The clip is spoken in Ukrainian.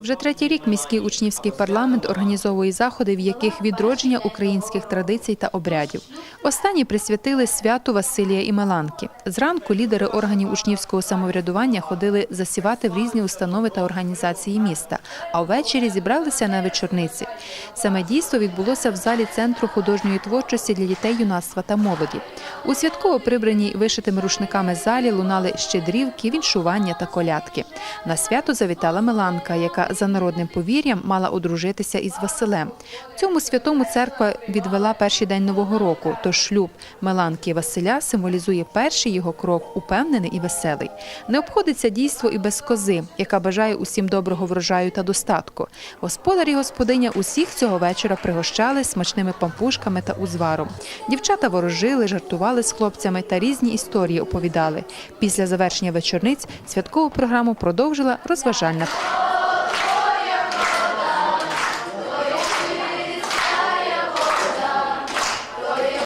Вже третій рік міський учнівський парламент організовує заходи, в яких відродження українських традицій та обрядів. Останні присвятили святу Василія і Меланки. Зранку лідери органів учнівського самоврядування ходили засівати в різні установи та організації міста, а ввечері зібралися на вечорниці. Саме дійство відбулося в залі центру художньої творчості для дітей, юнацтва та молоді. У святково прибраній вишитими рушниками залі лунали щедрівки, віншування та колядки. На свято завітала Меланка, яка за народним повір'ям мала одружитися із Василем. Цьому святому церква відвела перший день нового року. Тож шлюб Меланки Василя символізує перший його крок, упевнений і веселий. Не обходиться дійство і без кози, яка бажає усім доброго врожаю та достатку. Господар і господиня усіх цього вечора пригощали смачними пампушками та узваром. Дівчата ворожили, жартували з хлопцями та різні історії оповідали. Після завершення вечорниць святкову програму продовжила розважальна